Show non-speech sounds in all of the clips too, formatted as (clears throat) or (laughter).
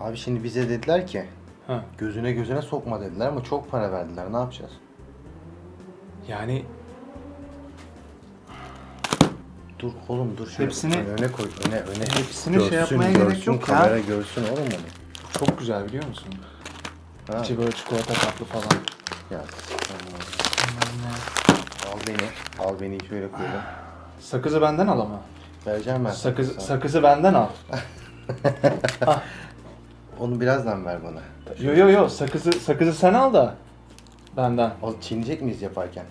Abi şimdi bize dediler ki Ha. gözüne gözüne sokma dediler ama çok para verdiler. Ne yapacağız? Yani Dur oğlum dur şöyle Hepsini- öne koy öne öne. Hepsini şey yapmaya gerek görsün, yok ya. kamera görsün oğlum bunu. çok güzel biliyor musun? Ha. İçi böyle çikolata kaplı falan. Ya. Al beni. Al beni şöyle koyalım. Sakızı benden al ama. Vereceğim ben. Sakız, sana. sakızı benden al. (laughs) Onu birazdan ver bana. Yo yo yo sakızı sakızı sen al da benden. O çiğneyecek miyiz yaparken?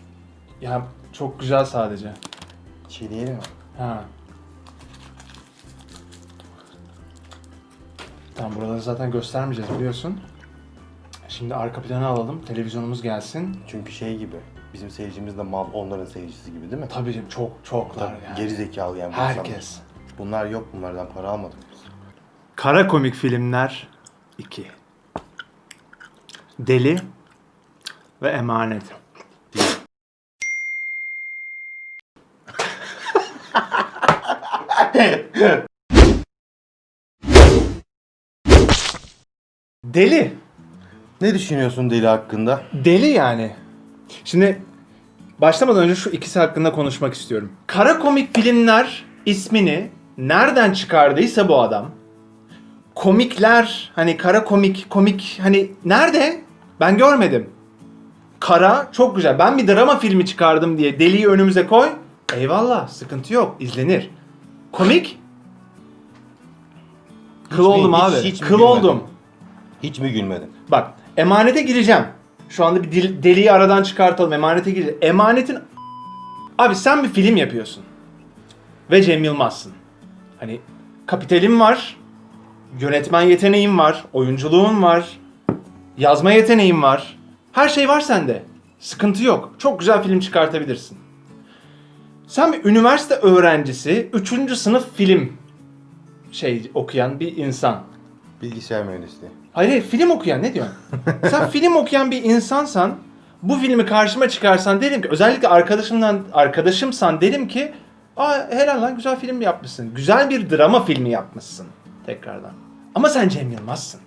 Ya çok güzel sadece. Çiğneyelim mi? Ha. Tamam buraları zaten göstermeyeceğiz biliyorsun. Şimdi arka planı alalım, televizyonumuz gelsin. Çünkü şey gibi. Bizim seyircimiz de mal onların seyircisi gibi değil mi? Tabii canım, çok çoklar Tabii, yani. Geri zekalı yani bu insanlar. Herkes. Bunlar yok bunlardan para almadık biz. Kara komik filmler 2. Deli ve Emanet. Deli. Ne düşünüyorsun deli hakkında? Deli yani. Şimdi başlamadan önce şu ikisi hakkında konuşmak istiyorum. Kara komik filmler ismini nereden çıkardıysa bu adam. Komikler hani kara komik komik hani nerede? Ben görmedim. Kara çok güzel. Ben bir drama filmi çıkardım diye deliyi önümüze koy. Eyvallah sıkıntı yok izlenir. Komik? Kıl mi- oldum hiç- abi. hiç mi Kıl gülmedin? oldum. Hiç mi gülmedin? Bak emanete gireceğim. Şu anda bir dil- deliği aradan çıkartalım. Emanete gireceğim. Emanetin... Abi sen bir film yapıyorsun. Ve Cem Yılmaz'sın. Hani kapitalin var. Yönetmen yeteneğin var. Oyunculuğun var. Yazma yeteneğin var. Her şey var sende. Sıkıntı yok. Çok güzel film çıkartabilirsin. Sen bir üniversite öğrencisi, 3. sınıf film şey okuyan bir insan. Bilgisayar mühendisliği. Hayır, hayır film okuyan ne diyorsun? (laughs) Sen film okuyan bir insansan bu filmi karşıma çıkarsan derim ki özellikle arkadaşımdan arkadaşımsan derim ki Aa helal lan güzel film yapmışsın. Güzel bir drama filmi yapmışsın tekrardan. Ama sen Cem Yılmaz'sın.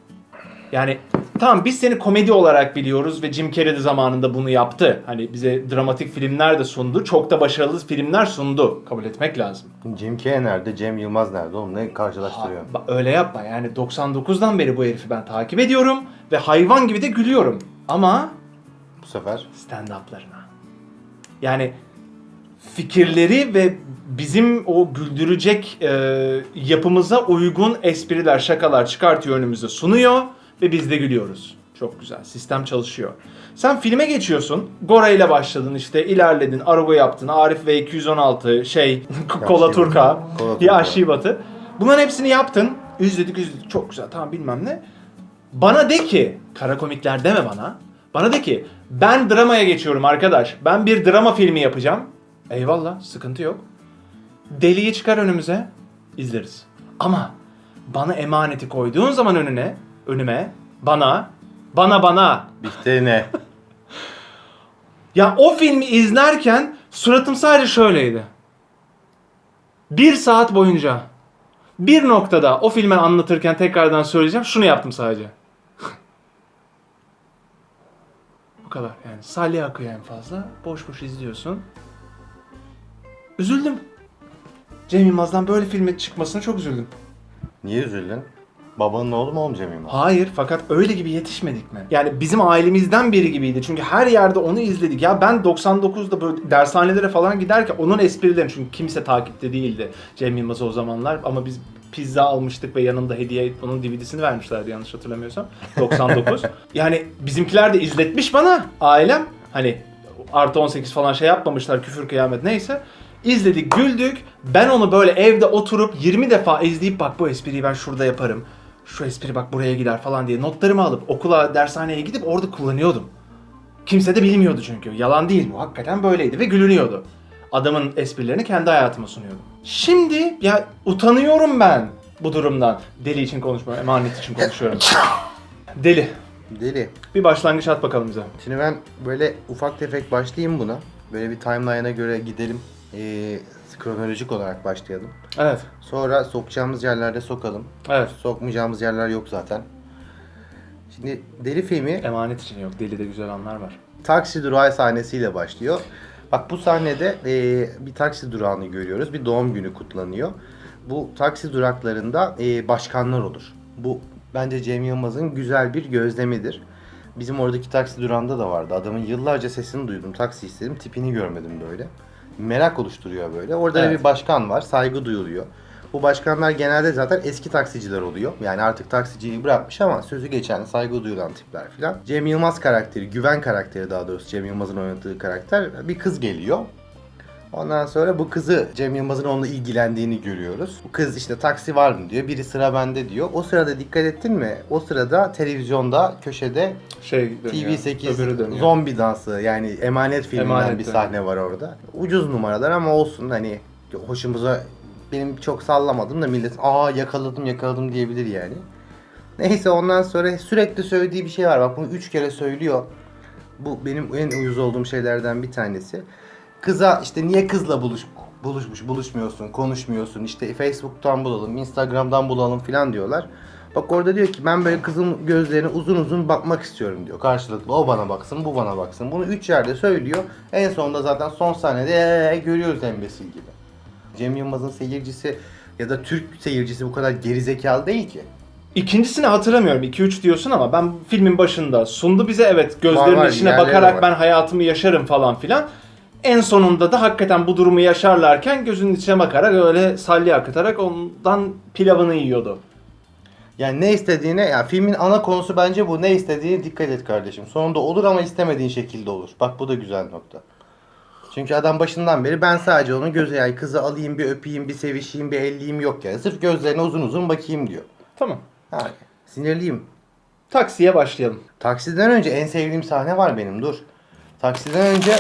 Yani tamam biz seni komedi olarak biliyoruz ve Jim Carrey de zamanında bunu yaptı. Hani bize dramatik filmler de sundu. Çok da başarılı filmler sundu. Kabul etmek lazım. Jim Carrey nerede? Cem Yılmaz nerede? Onunla Ha, karşılaştırıyor. ba- öyle yapma yani 99'dan beri bu herifi ben takip ediyorum ve hayvan gibi de gülüyorum. Ama Bu sefer stand-up'larına. Yani fikirleri ve bizim o güldürecek e, yapımıza uygun espriler, şakalar çıkartıyor önümüze sunuyor ve biz de gülüyoruz. Çok güzel. Sistem çalışıyor. Sen filme geçiyorsun. Gora ile başladın işte ilerledin. Argo yaptın. Arif ve 216 şey (laughs) Kola Turka. Yahşi Batı. Bunların hepsini yaptın. İzledik izledik. Çok güzel. Tamam bilmem ne. Bana de ki, kara komikler deme bana. Bana de ki, ben dramaya geçiyorum arkadaş. Ben bir drama filmi yapacağım. Eyvallah, sıkıntı yok. Deliyi çıkar önümüze, izleriz. Ama bana emaneti koyduğun zaman önüne, önüme, bana, bana bana. Bihter ne? (laughs) Ya o filmi izlerken suratım sadece şöyleydi. Bir saat boyunca bir noktada o filmi anlatırken tekrardan söyleyeceğim. Şunu yaptım sadece. (laughs) Bu kadar yani. Salya akıyor en fazla. Boş boş izliyorsun. Üzüldüm. Cem Yılmaz'dan böyle filmin çıkmasına çok üzüldüm. Niye üzüldün? Babanın oğlu mu oğlum Cem Yılmaz? Hayır fakat öyle gibi yetişmedik mi? Yani bizim ailemizden biri gibiydi. Çünkü her yerde onu izledik. Ya ben 99'da böyle dershanelere falan giderken onun esprilerini çünkü kimse takipte değildi Cem Yılmaz o zamanlar ama biz pizza almıştık ve yanında hediye onun DVD'sini vermişlerdi yanlış hatırlamıyorsam. 99. (laughs) yani bizimkiler de izletmiş bana ailem. Hani artı 18 falan şey yapmamışlar küfür kıyamet neyse. İzledik, güldük. Ben onu böyle evde oturup 20 defa izleyip bak bu espriyi ben şurada yaparım. Şu espri bak buraya gider falan diye notlarımı alıp okula, dershaneye gidip orada kullanıyordum. Kimse de bilmiyordu çünkü. Yalan değil bu. Hakikaten böyleydi ve gülünüyordu. Adamın esprilerini kendi hayatıma sunuyordum. Şimdi ya utanıyorum ben bu durumdan. Deli için konuşmuyorum, emanet için konuşuyorum. (laughs) Deli. Deli. Bir başlangıç at bakalım bize. Şimdi ben böyle ufak tefek başlayayım buna. Böyle bir timeline'a göre gidelim. Ee, kronolojik olarak başlayalım. Evet. Sonra sokacağımız yerlerde sokalım. Evet. Sokmayacağımız yerler yok zaten. Şimdi deli filmi Emanet için yok. Deli de güzel anlar var. taksi durağı sahnesiyle başlıyor. Bak bu sahnede e, bir taksi durağını görüyoruz. Bir doğum günü kutlanıyor. Bu taksi duraklarında e, başkanlar olur. Bu bence Cem Yılmaz'ın güzel bir gözlemidir. Bizim oradaki taksi durağında da vardı. Adamın yıllarca sesini duydum. Taksi istedim. Tipini görmedim böyle. Merak oluşturuyor böyle. Orada da Evet. bir başkan var. Saygı duyuluyor. Bu başkanlar genelde zaten eski taksiciler oluyor. Yani artık taksiciliği bırakmış ama sözü geçen, saygı duyulan tipler filan. Cem Yılmaz karakteri, güven karakteri daha doğrusu Cem Yılmaz'ın oynadığı karakter bir kız geliyor. Ondan sonra bu kızı Cem Yılmaz'ın onunla ilgilendiğini görüyoruz. Bu kız işte taksi var mı diyor. Biri sıra bende diyor. O sırada dikkat ettin mi? O sırada televizyonda köşede Şey dönüyor. TV8 öbürü dönüyor. zombi dansı yani emanet filminden Emanet bir dönüyor. sahne var orada. Ucuz numaralar ama olsun hani hoşumuza benim çok sallamadım da millet aa yakaladım yakaladım diyebilir yani. Neyse ondan sonra sürekli söylediği bir şey var. Bak bunu 3 kere söylüyor. Bu benim en uyuz olduğum şeylerden bir tanesi. Kıza işte niye kızla buluş buluşmuş, buluşmuyorsun, konuşmuyorsun, işte Facebook'tan bulalım, Instagram'dan bulalım filan diyorlar. Bak orada diyor ki ben böyle kızın gözlerine uzun uzun bakmak istiyorum diyor karşılıklı. O bana baksın, bu bana baksın. Bunu üç yerde söylüyor. En sonunda zaten son sahnede ee, görüyoruz embesil gibi. Cem Yılmaz'ın seyircisi ya da Türk seyircisi bu kadar gerizekalı değil ki. İkincisini hatırlamıyorum. 2-3 diyorsun ama ben filmin başında sundu bize evet gözlerinin Var, var, içine bakarak var. ben hayatımı yaşarım falan filan. En sonunda da hakikaten bu durumu yaşarlarken gözünün içine bakarak öyle salya akıtarak ondan pilavını yiyordu. Yani ne istediğine, yani filmin ana konusu bence bu. Ne istediğine dikkat et kardeşim. Sonunda olur ama istemediğin şekilde olur. Bak bu da güzel nokta. Çünkü adam başından beri ben sadece onun gözü yani kızı alayım bir öpeyim bir sevişeyim bir elleyeyim yok yani. Sırf gözlerine uzun uzun bakayım diyor. Tamam. Yani sinirliyim. Taksiye başlayalım. Taksiden önce en sevdiğim sahne var benim dur. Taksiden önce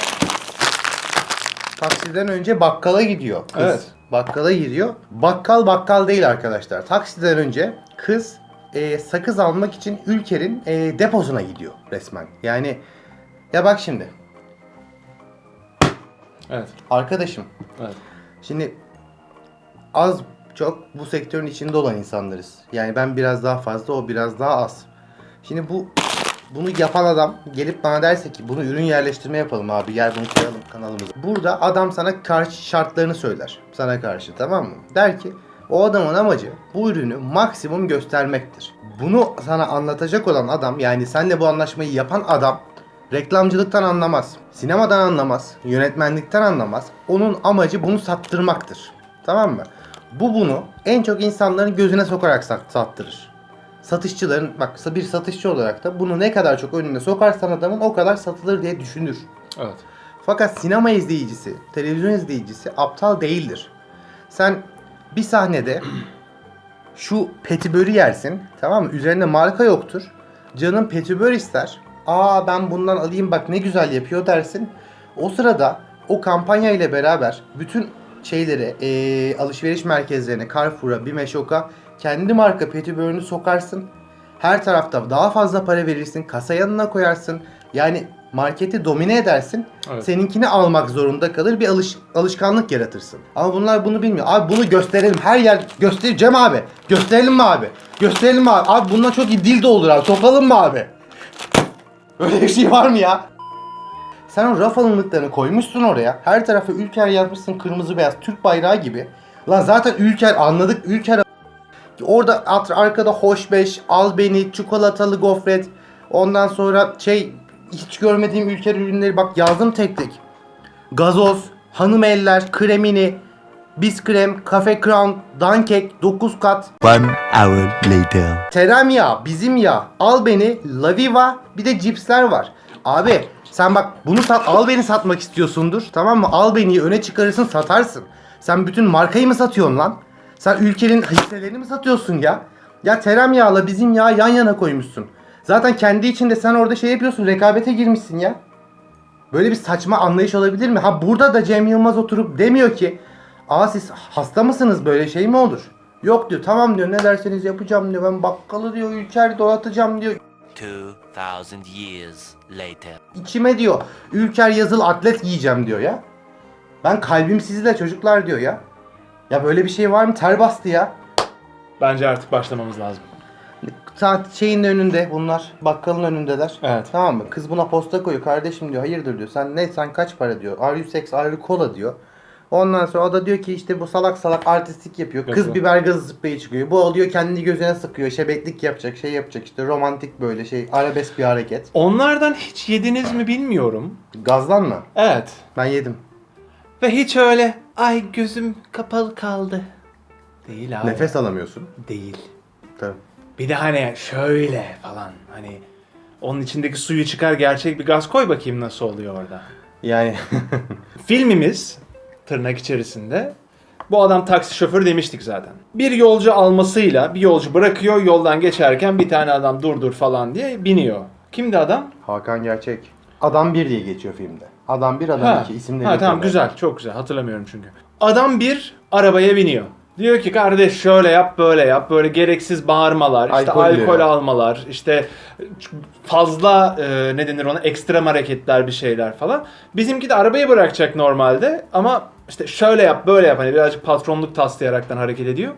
Taksiden önce bakkala gidiyor kız. Evet. Bakkala gidiyor. Bakkal bakkal değil arkadaşlar. Taksiden önce kız e, sakız almak için Ülker'in e, deposuna gidiyor resmen. Yani ya bak şimdi Evet. arkadaşım Evet. Şimdi az çok bu sektörün içinde olan insanlarız. Yani ben biraz daha fazla, o biraz daha az. Şimdi bu bunu yapan adam gelip bana derse ki bunu ürün yerleştirme yapalım abi gel bunu koyalım kanalımıza. Burada adam sana karşı şartlarını söyler. Sana karşı tamam mı? Der ki o adamın amacı bu ürünü maksimum göstermektir. Bunu sana anlatacak olan adam yani senle bu anlaşmayı yapan adam reklamcılıktan anlamaz. Sinemadan anlamaz. Yönetmenlikten anlamaz. Onun amacı bunu sattırmaktır. Tamam mı? Bu bunu en çok insanların gözüne sokarak sat- sattırır. Satışçıların bak bir satışçı olarak da bunu ne kadar çok önüne sokarsan adamın o kadar satılır diye düşünür. Evet. Fakat sinema izleyicisi, televizyon izleyicisi aptal değildir. Sen bir sahnede (clears throat) şu petibörü yersin tamam mı? Üzerinde marka yoktur. Canın petibör ister. Aa ben bundan alayım bak ne güzel yapıyor dersin. O sırada o kampanya ile beraber bütün şeylere eee, alışveriş merkezlerine Carrefour'a, Bime Şok'a kendi marka petibörünü sokarsın. Her tarafta daha fazla para verirsin. Kasa yanına koyarsın. Yani marketi domine edersin. Evet. Seninkini almak zorunda kalır. Bir alış, alışkanlık yaratırsın. Ama bunlar bunu bilmiyor. Abi bunu gösterelim. Her yer göstereceğim abi. Gösterelim mi abi? Gösterelim mi abi? Abi bundan çok iyi dildo olur abi. Sokalım mı abi? Öyle bir şey var mı ya? Sen o raf alınlıklarını koymuşsun oraya. Her tarafı Ülker yazmışsın kırmızı beyaz Türk bayrağı gibi. Lan zaten Ülker anladık. Ülker Orada arkada hoşbeş, al beni, çikolatalı gofret. Ondan sonra şey hiç görmediğim ülke ürünleri bak yazdım tek tek. Gazoz, hanım eller, kremini, biz krem, kafe crown, dankek, 9 kat, One hour later. terem yağ, bizim yağ, al beni, laviva, bir de cipsler var. Abi sen bak bunu sat, al beni satmak istiyorsundur tamam mı? Al beni öne çıkarırsın satarsın. Sen bütün markayı mı satıyorsun lan? Sen ülkenin hisselerini mi satıyorsun ya? Ya terem yağla bizim yağ yan yana koymuşsun. Zaten kendi içinde sen orada şey yapıyorsun rekabete girmişsin ya. Böyle bir saçma anlayış olabilir mi? Ha burada da Cem Yılmaz oturup demiyor ki Aa siz hasta mısınız böyle şey mi olur? Yok diyor tamam diyor ne derseniz yapacağım diyor ben bakkalı diyor ülker donatacağım diyor. 2000 years later. İçime diyor ülker yazılı atlet giyeceğim diyor ya. Ben kalbim sizle çocuklar diyor ya. Ya böyle bir şey var mı? Ter bastı ya. Bence artık başlamamız lazım. Saat şeyin önünde bunlar. Bakkalın önündeler. Evet. Tamam mı? Kız buna posta koyuyor. Kardeşim diyor. Hayırdır diyor. Sen ne? Sen kaç para diyor. Are you sex? Are you cola diyor. Ondan sonra o da diyor ki işte bu salak salak artistik yapıyor. Kız Yapıyor. biber gazı spreyi çıkıyor. Bu alıyor kendini gözüne sıkıyor. Şebeklik yapacak, şey yapacak işte romantik böyle şey arabesk bir hareket. Onlardan hiç yediniz mi bilmiyorum. Gazlan mı? Evet. Ben yedim. Ve hiç öyle ay gözüm kapalı kaldı. Değil abi. Nefes alamıyorsun. Değil. Tabii. Bir de hani şöyle falan hani onun içindeki suyu çıkar gerçek bir gaz koy bakayım nasıl oluyor orada. Yani (laughs) Filmimiz tırnak içerisinde bu adam taksi şoförü demiştik zaten. Bir yolcu almasıyla bir yolcu bırakıyor yoldan geçerken bir tane adam dur dur falan diye biniyor. Kimdi adam? Hakan Gerçek. Adam 1 diye geçiyor filmde. Adam 1, adam 2 isimleri. ha, tamam güzel çok güzel hatırlamıyorum çünkü. Adam bir arabaya biniyor. Diyor ki kardeş şöyle yap böyle yap böyle gereksiz bağırmalar işte Alkol alkol, diyor. almalar işte fazla e, ne denir ona ekstrem hareketler bir şeyler falan. Bizimki de arabayı bırakacak normalde ama işte şöyle yap böyle yap hani birazcık patronluk taslayaraktan hareket ediyor.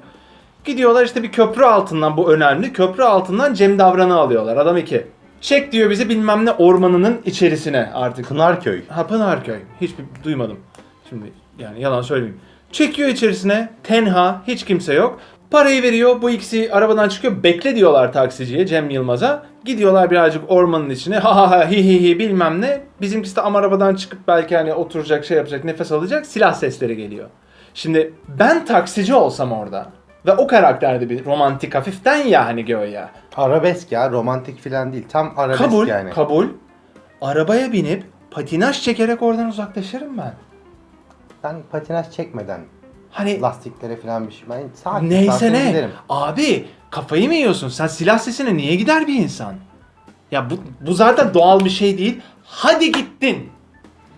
Gidiyorlar işte bir köprü altından bu önemli. Köprü altından Cem Davran'ı alıyorlar. Adam iki. Çek diyor bizi bilmem ne ormanının içerisine artık. Pınarköy. Ha Pınarköy. Hiçbir duymadım. Şimdi yani yalan söylemeyeyim. Çekiyor içerisine. Tenha. Hiç kimse yok. Parayı veriyor. Bu ikisi arabadan çıkıyor. Bekle diyorlar taksiciye Cem Yılmaz'a. Gidiyorlar birazcık ormanın içine. Ha ha ha hi hi hi bilmem ne. Bizimkisi de ama arabadan çıkıp belki hani oturacak şey yapacak nefes alacak. Silah sesleri geliyor. Şimdi ben taksici olsam orada ve o karakterde bir romantik hafiften ya hani göğe. Arabesk ya romantik filan değil. Tam arabesk Kabul, yani. kabul. Arabaya binip patinaj çekerek oradan uzaklaşırım ben. ben patinaj çekmeden Hani lastiklere filan bir şey. Ben sakin neyse sakin ne. giderim. Abi kafayı mı yiyorsun? Sen silah sesine niye gider bir insan? Ya bu, bu zaten doğal bir şey değil. Hadi gittin.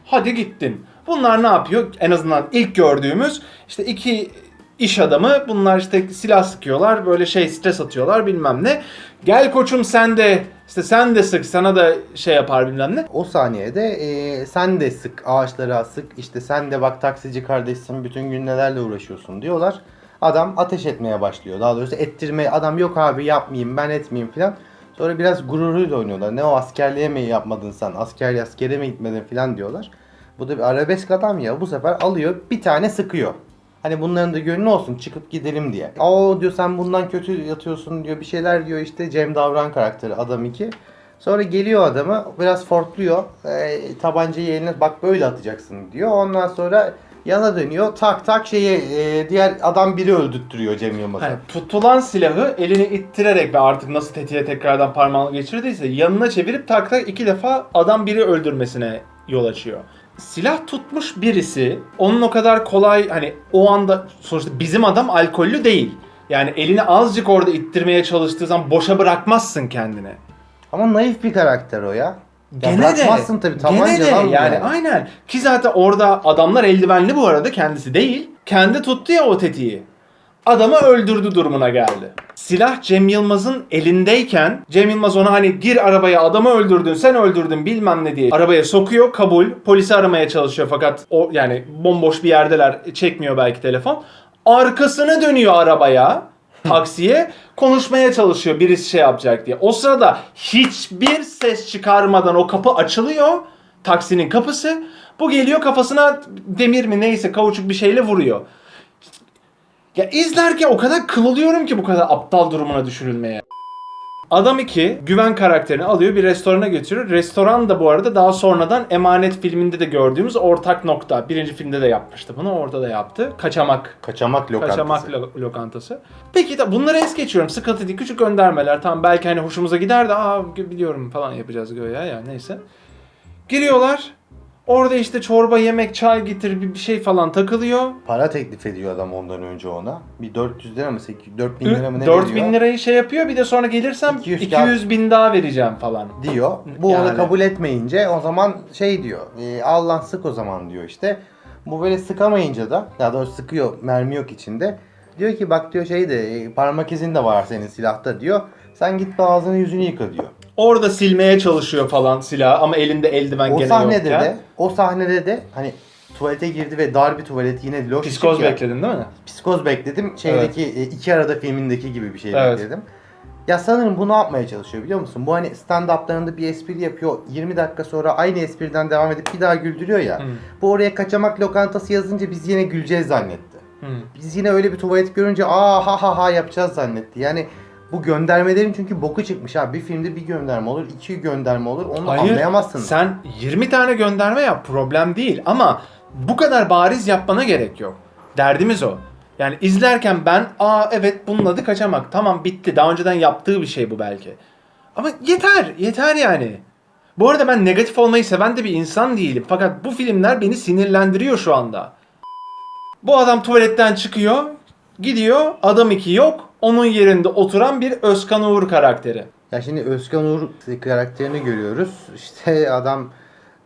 Hadi gittin. Bunlar ne yapıyor? En azından ilk gördüğümüz işte iki iş adamı bunlar işte silah sıkıyorlar böyle şey stres atıyorlar bilmem ne. Gel koçum sen de işte sen de sık sana da şey yapar bilmem ne. O saniyede e, sen de sık ağaçlara sık işte sen de bak taksici kardeşsin bütün gün nelerle uğraşıyorsun diyorlar. Adam ateş etmeye başlıyor. Daha doğrusu ettirmeye adam yok abi yapmayayım ben etmeyeyim filan. Sonra biraz gururuyla oynuyorlar. Ne o askerliğe mi yapmadın sen? Asker askere mi gitmedin filan diyorlar. Bu da bir arabesk adam ya. Bu sefer alıyor bir tane sıkıyor. Hani bunların da gönlü olsun çıkıp gidelim diye. Aa diyor sen bundan kötü yatıyorsun diyor bir şeyler diyor işte Cem Davran karakteri adam iki. Sonra geliyor adamı biraz fortluyor. E, tabancayı eline bak böyle atacaksın diyor. Ondan sonra yana dönüyor tak tak şeyi e, diğer adam biri öldürttürüyor Cem Yılmaz'a. Hani tutulan silahı elini ittirerek ve artık nasıl tetiğe tekrardan parmağını geçirdiyse yanına çevirip tak tak iki defa adam biri öldürmesine yol açıyor. Silah tutmuş birisi onun o kadar kolay hani o anda sonuçta bizim adam alkollü değil. Yani elini azıcık orada ittirmeye çalıştığı zaman boşa bırakmazsın kendini. Ama naif bir karakter o ya. Ya Gene de. bırakmazsın tabii Gene de tabancadan yani aynen. Ki zaten orada adamlar eldivenli bu arada kendisi değil. Kendi tuttu ya o tetiği. Adamı öldürdü durumuna geldi. Silah Cem Yılmaz'ın elindeyken Cem Yılmaz ona hani gir arabaya adamı öldürdün sen öldürdün bilmem ne diye arabaya sokuyor kabul polisi aramaya çalışıyor fakat o yani bomboş bir yerdeler çekmiyor belki telefon arkasını dönüyor arabaya taksiye konuşmaya çalışıyor birisi şey yapacak diye. O sırada hiçbir ses çıkarmadan o kapı açılıyor. Taksinin kapısı. Bu geliyor kafasına demir mi neyse kauçuk bir şeyle vuruyor. Ya izlerken o kadar kıvılıyorum ki bu kadar aptal durumuna düşürülmeye. Adam 2 güven karakterini alıyor bir restorana götürüyor. Restoran da bu arada daha sonradan Emanet filminde de gördüğümüz ortak nokta. Birinci filmde de yapmıştı bunu orada da yaptı. Kaçamak Kaçamak lokantası. Kaçamak lo- lokantası. Peki de bunları es geçiyorum. Sıkıntı değil. Küçük göndermeler. Tamam belki hani hoşumuza gider de aa biliyorum falan yapacağız göğe ya neyse. Giriyorlar. Orada işte çorba, yemek, çay getir bir şey falan takılıyor. Para teklif ediyor adam ondan önce ona. Bir 400 lira mı 8 4000 lira mı ne 4000 veriyor? lirayı şey yapıyor bir de sonra gelirsem 200 200, bin daha vereceğim falan. diyor. Bu Yani. onu kabul etmeyince o zaman şey diyor. E, al lan sık o zaman diyor işte. Bu böyle sıkamayınca da daha doğrusu sıkıyor mermi yok içinde. Diyor ki bak diyor şey de e, parmak izin de var senin silahta diyor. Sen git ağzını yüzünü yıka diyor. Orada silmeye çalışıyor falan silah ama elinde eldiven O gene sahnede yokken. de o sahnede de hani tuvalete girdi ve dar bir tuvalet yine loş Psikoz ya. bekledin değil mi? Psikoz bekledim. Şeydeki e, iki arada filmindeki gibi bir şey Evet. bekledim. Ya sanırım bunu yapmaya çalışıyor biliyor musun? Bu hani stand-up'larında bir espri yapıyor. 20 dakika sonra aynı espriden devam edip bir daha güldürüyor ya. Hı. Bu oraya kaçamak lokantası yazınca biz yine güleceğiz zannetti. Hı. Biz yine öyle bir tuvalet görünce aa ha ha ha yapacağız zannetti. Yani bu göndermelerin çünkü boku çıkmış ha. Bir filmde bir gönderme olur, iki gönderme olur. Onu Hayır, anlayamazsın. sen 20 tane gönderme yap problem değil ama bu kadar bariz yapmana gerek yok. Derdimiz o. Yani izlerken ben aa evet bunun adı kaçamak. Tamam bitti. Daha önceden yaptığı bir şey bu belki. Ama yeter, yeter yani. Bu arada ben negatif olmayı seven de bir insan değilim. Fakat bu filmler beni sinirlendiriyor şu anda. Bu adam tuvaletten çıkıyor, gidiyor, adam iki yok. Onun yerinde oturan bir Özkan Uğur karakteri. Ya şimdi Özkan Uğur karakterini görüyoruz. İşte adam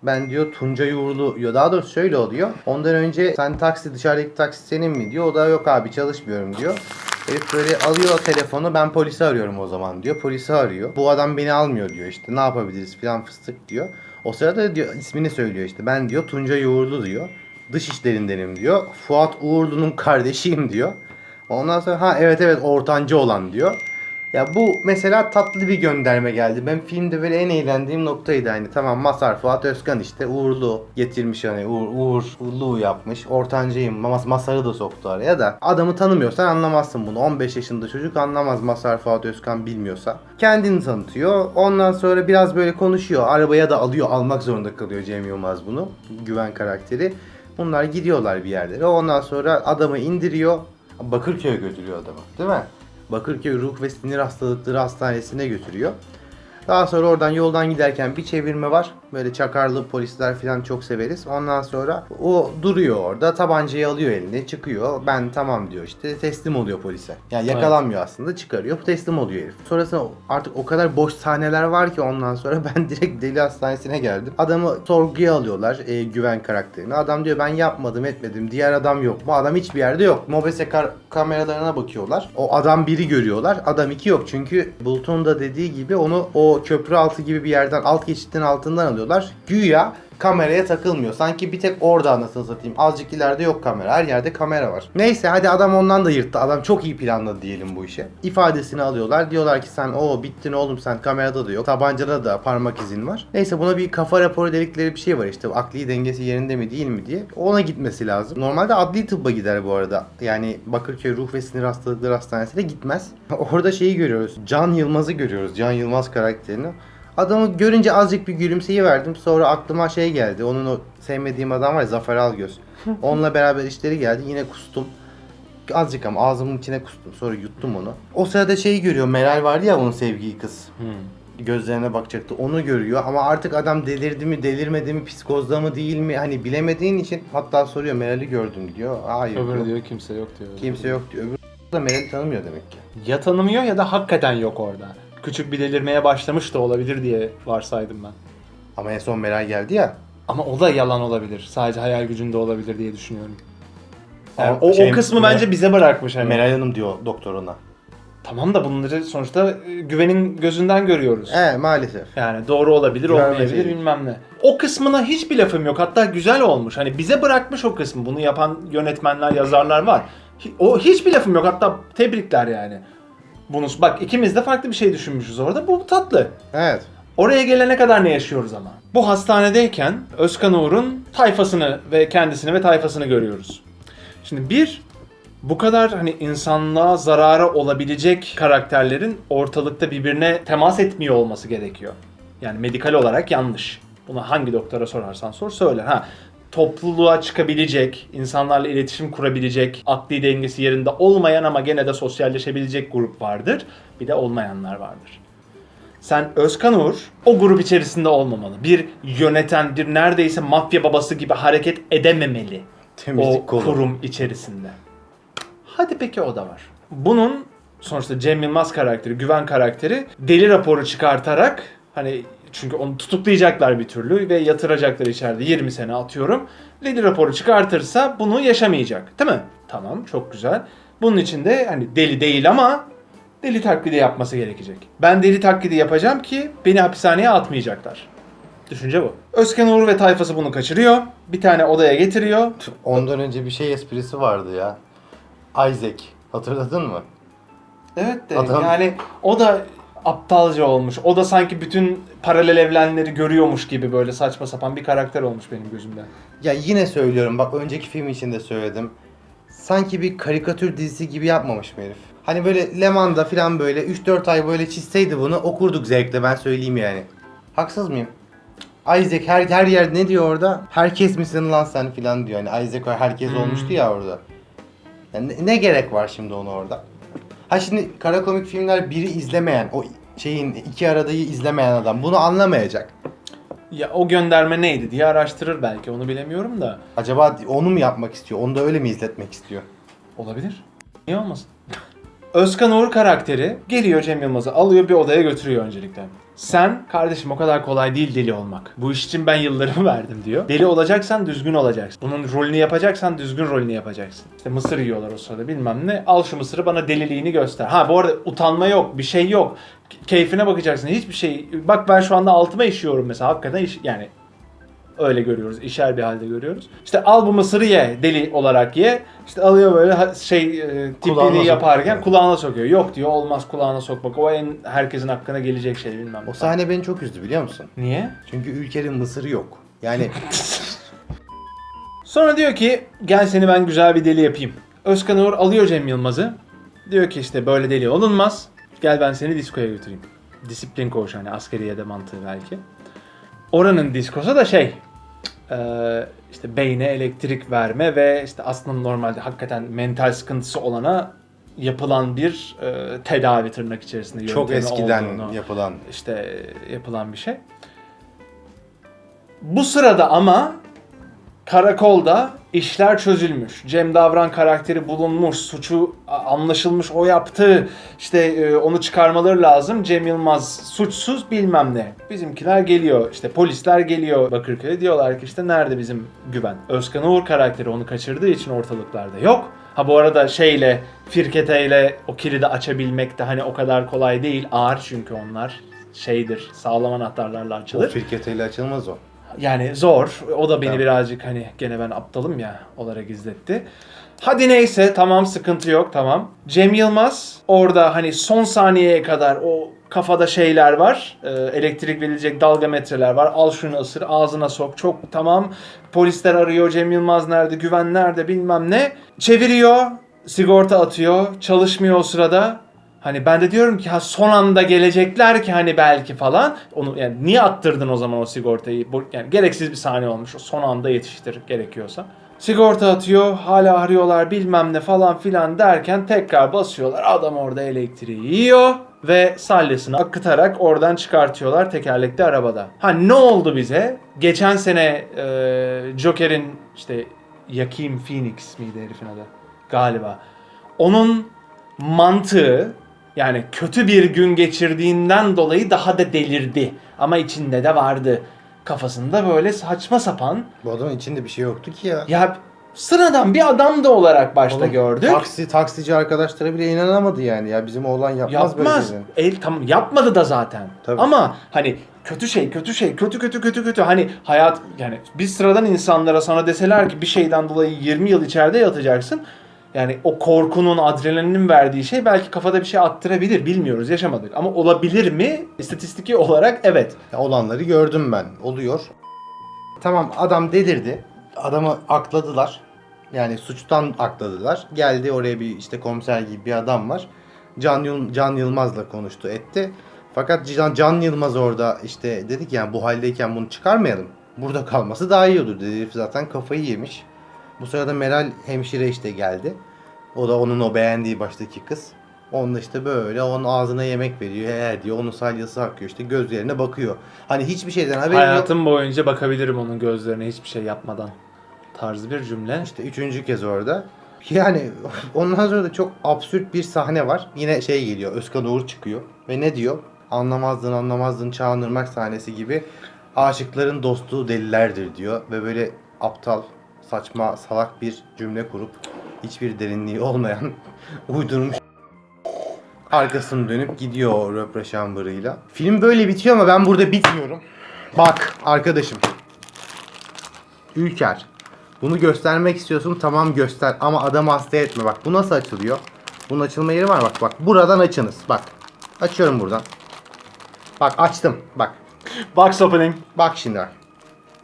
ben diyor Tuncay Uğurlu diyor. Daha doğrusu şöyle oluyor. Ondan önce sen taksi dışarıdaki taksi senin mi diyor. O da yok abi çalışmıyorum diyor. Herif böyle alıyor telefonu ben polisi arıyorum o zaman diyor. Polisi arıyor. Bu adam beni almıyor diyor işte ne yapabiliriz filan fıstık diyor. O sırada diyor ismini söylüyor işte. Ben diyor Tuncay Uğurlu diyor. Dış işlerindenim diyor. Fuat Uğurlu'nun kardeşiyim diyor. Ondan sonra ha evet evet ortancı olan diyor. Ya bu mesela tatlı bir gönderme geldi. Ben filmde böyle en eğlendiğim noktaydı hani. Tamam Masar Fuat Özkan işte Uğurlu getirmiş hani Uğur, Uğur Uğurlu yapmış. Ortancıyım. Mas Masar'ı da soktu araya da. Adamı tanımıyorsan anlamazsın bunu. 15 yaşında çocuk anlamaz Masar Fuat Özkan bilmiyorsa. Kendini tanıtıyor. Ondan sonra biraz böyle konuşuyor. Arabaya da alıyor. Almak zorunda kalıyor Cem Yılmaz bunu. Güven karakteri. Bunlar gidiyorlar bir yerlere. Ondan sonra adamı indiriyor. Bakırköy'e götürüyor adamı. Değil mi? Bakırköy Ruh ve Sinir Hastalıkları Hastanesi'ne götürüyor. Daha sonra oradan yoldan giderken bir çevirme var. Böyle çakarlı polisler falan çok severiz. Ondan sonra o duruyor orada. Tabancayı alıyor eline çıkıyor. Ben tamam diyor işte teslim oluyor polise. Yani yakalanmıyor aslında çıkarıyor teslim oluyor herif. Sonrasında artık o kadar boş sahneler var ki ondan sonra (laughs) ben direkt deli hastanesine geldim. Adamı sorguya alıyorlar e, güven karakterini. Adam diyor ben yapmadım etmedim. Diğer adam yok mu? Adam hiçbir yerde yok. Mobese kar- kameralarına bakıyorlar. O adam biri görüyorlar. Adam iki yok. Çünkü Bulut'un da dediği gibi onu o köprü altı gibi bir yerden alt geçitin altından alıyorlar. Güya kameraya takılmıyor. Sanki bir tek orada anasını satayım. Azıcık ileride yok kamera. Her yerde kamera var. Neyse hadi adam ondan da yırttı. Adam çok iyi planladı diyelim bu işe. İfadesini alıyorlar. Diyorlar ki sen o bittin oğlum sen kamerada da yok. Tabancada da parmak izin var. Neyse buna bir kafa raporu dedikleri bir şey var işte. Akli dengesi yerinde mi değil mi diye. Ona gitmesi lazım. Normalde adli tıbba gider bu arada. Yani Bakırköy Ruh ve Sinir Hastalıkları Hastanesi'ne gitmez. (laughs) Orada şeyi görüyoruz. Can Yılmaz'ı görüyoruz. Can Yılmaz karakterini. Adamı görünce azıcık bir gülümseyi verdim. Sonra aklıma şey geldi. Onun o sevmediğim adam var ya Zafer Algöz. (laughs) Onunla beraber işleri geldi. Yine kustum. Azıcık ama ağzımın içine kustum. Sonra yuttum onu. O sırada şeyi görüyor. Meral vardı ya onun sevgili kız. Gözlerine bakacaktı. Onu görüyor ama artık adam delirdi mi, delirmedi mi, psikozda mı değil mi? Hani bilemediğin için hatta soruyor Meral'i gördüm diyor. Hayır Öbürü yok. diyor kimse yok diyor. Kimse yok diyor. Öbür da Meral'i tanımıyor demek ki. Ya tanımıyor ya da hakikaten yok orada. Küçük bir delirmeye başlamış da olabilir diye varsaydım ben. Ama en son Meral geldi ya. Ama o da yalan olabilir. Sadece hayal gücünde olabilir diye düşünüyorum. Yani Ama o, şey- o kısmı bence bize bırakmış hani. Meral Hanım diyor doktor ona. Tamam da bunları sonuçta e, güvenin gözünden görüyoruz. He maalesef. Yani doğru olabilir, olmayabilir bilmem ne. O kısmına hiçbir lafım yok. Hatta güzel olmuş. Hani bize bırakmış o kısmı. Bunu yapan yönetmenler, yazarlar var. Hi- O hiçbir lafım yok. Hatta tebrikler yani. Bunu bak ikimiz de farklı bir şey düşünmüşüz orada. Bu tatlı. Evet. Oraya gelene kadar ne yaşıyoruz ama? Bu hastanedeyken Özkan Uğur'un tayfasını ve kendisini ve tayfasını görüyoruz. Şimdi bir, bu kadar hani insanlığa zarara olabilecek karakterlerin ortalıkta birbirine temas etmiyor olması gerekiyor. Yani medikal olarak yanlış. Buna hangi doktora sorarsan sor söyler. Ha, topluluğa çıkabilecek, insanlarla iletişim kurabilecek, akli dengesi yerinde olmayan ama gene de sosyalleşebilecek grup vardır. Bir de olmayanlar vardır. Sen Özkan Uğur o grup içerisinde olmamalı. Bir yöneten, bir neredeyse mafya babası gibi hareket edememeli. Temizlik o kolu. kurum içerisinde. Hadi peki o da var. Bunun sonuçta Cem Yılmaz karakteri, güven karakteri deli raporu çıkartarak hani çünkü onu tutuklayacaklar bir türlü ve yatıracaklar içeride 20 sene atıyorum. Deli raporu çıkartırsa bunu yaşamayacak. Değil mi? Tamam çok güzel. Bunun için de hani deli değil ama deli taklidi yapması gerekecek. Ben deli taklidi yapacağım ki beni hapishaneye atmayacaklar. Düşünce bu. Özkan Uğur ve tayfası bunu kaçırıyor. Bir tane odaya getiriyor. Ondan önce bir şey esprisi vardı ya. Isaac. Hatırladın mı? Evet de Adam- yani o da aptalca olmuş. O da sanki bütün paralel evrenleri görüyormuş gibi böyle saçma sapan bir karakter olmuş benim gözümde. Ya yine söylüyorum bak önceki film için de söyledim. Sanki bir karikatür dizisi gibi yapmamış mı herif? Hani böyle Leman'da falan böyle 3-4 ay böyle çizseydi bunu okurduk zevkle ben söyleyeyim yani. Haksız mıyım? Isaac her, her yer ne diyor orada? Herkes misin lan sen filan diyor. Hani Isaac herkes Hmm. olmuştu ya orada. Yani ne, ne gerek var şimdi onu orada? Ha şimdi kara komik filmler biri izlemeyen, o şeyin iki aradayı izlemeyen adam bunu anlamayacak. Ya o gönderme neydi diye araştırır belki onu bilemiyorum da. Acaba onu mu yapmak istiyor? Onu da öyle mi izletmek istiyor? Olabilir. Niye olmasın? Özkan Uğur karakteri geliyor Cem Yılmaz'ı alıyor bir odaya götürüyor öncelikle. Sen kardeşim o kadar kolay değil deli olmak. Bu iş için ben yıllarımı (laughs) verdim diyor. Deli olacaksan düzgün olacaksın. Bunun rolünü yapacaksan düzgün rolünü yapacaksın. İşte mısır yiyorlar o sırada bilmem ne. Al şu mısırı bana deliliğini göster. Ha bu arada utanma yok bir şey yok. Ke- Keyfine bakacaksın hiçbir şey. Bak ben şu anda altıma işiyorum mesela hakikaten iş yani Öyle görüyoruz. işer bir halde görüyoruz. İşte al bu mısırı ye deli olarak ye. İşte alıyor böyle şey e, sokuyor. yaparken kulağına sokuyor. Yok diyor olmaz kulağına sokmak. O en herkesin hakkına gelecek şey bilmem. O sahne beni çok üzdü biliyor musun? Niye? Çünkü ülkenin mısırı yok. Yani (laughs) Sonra diyor ki gel seni ben güzel bir deli yapayım. Özkan Uğur alıyor Cem Yılmaz'ı. Diyor ki işte böyle deli olunmaz. Gel ben seni diskoya götüreyim. Disiplin koğuş hani askeriyede mantığı belki. Oranın diskosu da şey eee, işte beyne elektrik verme ve işte aslında normalde hakikaten mental sıkıntısı olana yapılan bir eee, tedavi tırnak içerisinde çok yöntemi eskiden olduğunu yapılan. işte yapılan bir şey. Bu sırada ama karakolda işler çözülmüş. Cem Davran karakteri bulunmuş, suçu anlaşılmış, o yaptı. İşte e, onu çıkarmaları lazım. Cem Yılmaz suçsuz bilmem ne. Bizimkiler geliyor, işte polisler geliyor Bakırköy'e diyorlar ki işte nerede bizim güven? Özkan Uğur karakteri onu kaçırdığı için ortalıklarda yok. Ha bu arada şeyle, firketeyle o kilidi açabilmek de hani o kadar kolay değil. Ağır çünkü onlar şeydir, sağlam anahtarlarla O açılır. firketeyle açılmaz o. Yani zor. O da beni Tamam. birazcık hani gene ben aptalım ya olarak izletti. Hadi neyse tamam sıkıntı yok tamam. Cem Yılmaz orada hani son saniyeye kadar o kafada şeyler var. Ee, elektrik verilecek dalgametreler var. Al şunu ısır ağzına sok. Çok tamam. Polisler arıyor. Cem Yılmaz nerede? Güven nerede? Bilmem ne. Çeviriyor. Sigorta atıyor. Çalışmıyor o sırada. Hani ben de diyorum ki ha son anda gelecekler ki hani belki falan. Onu yani niye attırdın o zaman o sigortayı? Yani gereksiz bir sahne olmuş. O son anda yetiştir gerekiyorsa. Sigorta atıyor, hala arıyorlar bilmem ne falan filan derken tekrar basıyorlar. Adam orada elektriği yiyor ve salyasını akıtarak oradan çıkartıyorlar tekerlekli arabada. Ha ne oldu bize? Geçen sene e, Joker'in işte Yakim Phoenix miydi herifin adı? Galiba. Onun mantığı yani kötü bir gün geçirdiğinden dolayı daha da delirdi. Ama içinde de vardı. Kafasında böyle saçma sapan Bu adamın içinde bir şey yoktu ki ya. ya sıradan bir adam da olarak başta Oğlum, gördük. Taksi, taksici arkadaşları bile inanamadı yani ya. Bizim oğlan yapmaz, böyle Yapmaz. şeyleri. E, tamam yapmadı da zaten. Tabii. Ama hani kötü şey, kötü şey, kötü kötü kötü kötü. Hani hayat yani biz sıradan insanlara sana deseler ki bir şeyden dolayı 20 yıl içeride yatacaksın. Yani o korkunun, adrenalinin verdiği şey belki kafada bir şey attırabilir. Bilmiyoruz, yaşamadık. Ama olabilir mi? İstatistiki olarak evet. Ya olanları gördüm ben. Oluyor. Tamam adam delirdi. Adamı akladılar. Yani suçtan akladılar. Geldi oraya bir işte komiser gibi bir adam var. Can, Can Yılmaz'la konuştu etti. Fakat Can, Can Yılmaz orada işte dedik yani bu haldeyken bunu çıkarmayalım. Burada kalması daha iyi olur dedi. Zaten kafayı yemiş. Bu sırada Meral hemşire işte geldi. O da onun o beğendiği baştaki kız. Onunla işte böyle onun ağzına yemek veriyor. Eğer diyor onun salyası akıyor işte gözlerine bakıyor. Hani hiçbir şeyden haberi yok. Hayatım boyunca bakabilirim onun gözlerine hiçbir şey yapmadan. Tarzı bir cümle. İşte üçüncü kez orada. Yani ondan sonra da çok absürt bir sahne var. Yine şey geliyor. Özkan Uğur çıkıyor. Ve ne diyor? Anlamazdın anlamazdın Çağınırmak sahnesi gibi. Aşıkların dostluğu delilerdir diyor. Ve böyle aptal, saçma, salak bir cümle kurup hiçbir derinliği olmayan (laughs) uydurmuş arkasını dönüp gidiyor röpreşambırıyla. Film böyle bitiyor ama ben burada bitmiyorum. Bak arkadaşım. Ülker. Bunu göstermek istiyorsun tamam göster ama adamı hasta etme bak. Bu nasıl açılıyor? Bunun açılma yeri var bak bak. Buradan açınız bak. Açıyorum buradan. Bak açtım bak. Box opening. Bak şimdi bak.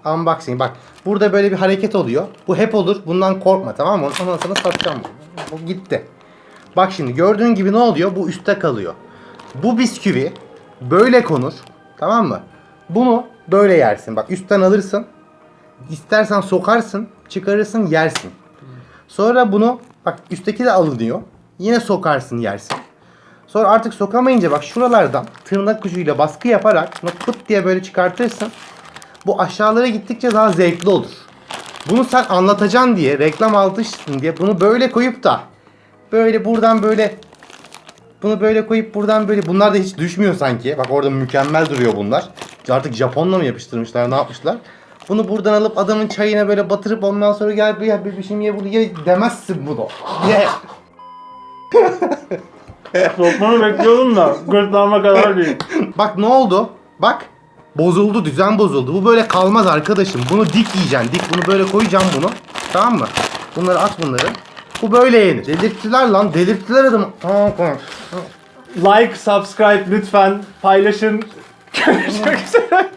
Unboxing bak. Burada böyle bir hareket oluyor. Bu hep olur. Bundan korkma tamam mı? Ondan sonra satacağım. Bu gitti. Bak şimdi gördüğün gibi ne oluyor? Bu üstte kalıyor. Bu bisküvi böyle konur. Tamam mı? Bunu böyle yersin. Bak üstten alırsın. İstersen sokarsın, çıkarırsın, yersin. Sonra bunu bak üstteki de alınıyor. Yine sokarsın, yersin. Sonra artık sokamayınca bak şuralardan tırnak ucuyla baskı yaparak bunu pıt diye böyle çıkartırsın. Bu aşağılara gittikçe daha zevkli olur. Bunu sen anlatacaksın diye, reklam altışsın diye bunu böyle koyup da böyle buradan böyle bunu böyle koyup buradan böyle bunlar da hiç düşmüyor sanki. Bak orada mükemmel duruyor bunlar. Artık Japonla mı yapıştırmışlar ne yapmışlar? Bunu buradan alıp adamın çayına böyle batırıp ondan sonra gel bir ya bir şey ye bunu ye demezsin bunu. Ye. (laughs) Sokmanı bekliyordum da gırtlağıma kadar değil. Bak ne oldu? Bak. Bozuldu, düzen bozuldu. Bu böyle kalmaz arkadaşım. Bunu dik yiyeceksin. Dik bunu böyle koyacağım bunu. Tamam mı? Bunları at bunları. Bu böyle yenir. Delirttiler lan. Delirttiler adamı. Tamam tamam. Like, subscribe lütfen. Paylaşın. (laughs) Görüşmek üzere.